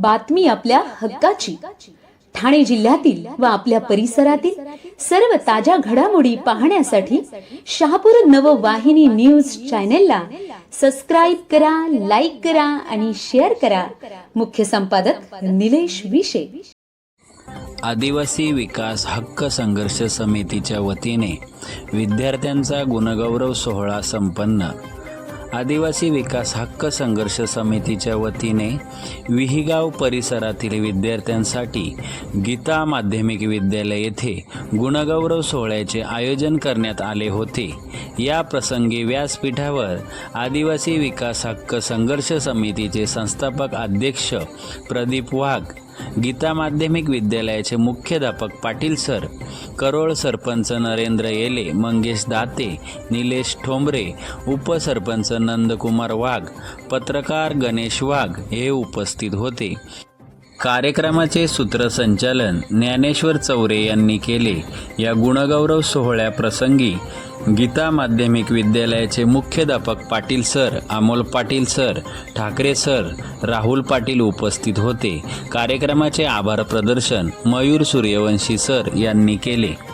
बातमी आपल्या हक्काची. ठाणे जिल्ह्यातील व आपल्या परिसरातील सर्व ताज्या घडामोडी पाहण्यासाठी शहापूर नववाहिनी न्यूज चॅनेलला सबस्क्राईब करा लाईक करा आणि शेअर करा. मुख्य संपादक निलेश विशे. आदिवासी विकास हक्क संघर्ष समितीच्या वतीने विद्यार्थ्यांचा गुणगौरव सोहळा संपन्न. आदिवासी विकास हक्क संघर्ष समितीच्या वतीने विहिगाव परिसरातील विद्यार्थ्यांसाठी गीता माध्यमिक विद्यालय येथे गुणगौरव सोहळ्याचे आयोजन करण्यात आले होते. या प्रसंगी व्यासपीठावर आदिवासी विकास हक्क संघर्ष समितीचे संस्थापक अध्यक्ष प्रदीप वाघ गीता माध्यमिक विद्यालयाचे मुख्याध्यापक पाटील सर करोळ सरपंच नरेंद्र येले मंगेश दाते निलेश ठोंबरे उपसरपंच नंदकुमार वाघ पत्रकार गणेश वाघ हे उपस्थित होते. कार्यक्रमाचे सूत्रसंचालन ज्ञानेश्वर चौरे यांनी केले. या गुणगौरव सोहळ्याप्रसंगी गीता माध्यमिक विद्यालयाचे मुख्याध्यापक Patil sir Amol Patil sir Thackeray sir Rahul Patil उपस्थित होते. कार्यक्रमाचे आभार प्रदर्शन मयूर सूर्यवंशी सर यांनी केले.